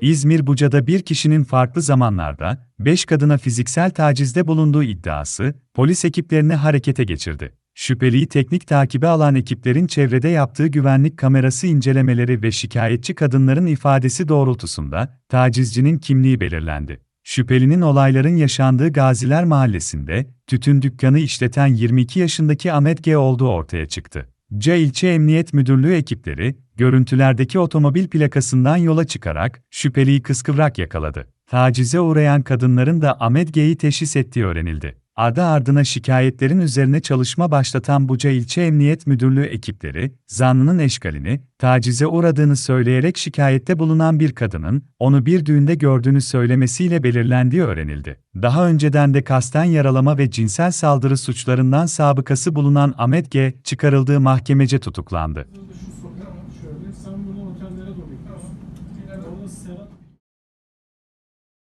İzmir Buca'da bir kişinin farklı zamanlarda 5 kadına fiziksel tacizde bulunduğu iddiası polis ekiplerini harekete geçirdi. Şüpheliyi teknik takibe alan ekiplerin çevrede yaptığı güvenlik kamerası incelemeleri ve şikayetçi kadınların ifadesi doğrultusunda tacizcinin kimliği belirlendi. Şüphelinin olayların yaşandığı Gaziler Mahallesi'nde tütün dükkanı işleten 22 yaşındaki Ahmet G olduğu ortaya çıktı. C İlçe Emniyet Müdürlüğü ekipleri, görüntülerdeki otomobil plakasından yola çıkarak şüpheliyi kıskıvrak yakaladı. Tacize uğrayan kadınların da Ahmet G'yi teşhis ettiği öğrenildi. Ardı ardına şikayetlerin üzerine çalışma başlatan Buca İlçe Emniyet Müdürlüğü ekipleri, zanlının eşkalini, tacize uğradığını söyleyerek şikayette bulunan bir kadının, onu bir düğünde gördüğünü söylemesiyle belirlendiği öğrenildi. Daha önceden de kasten yaralama ve cinsel saldırı suçlarından sabıkası bulunan Ahmet G. çıkarıldığı mahkemece tutuklandı. Şöyle, sen buradan otellere doğru Serap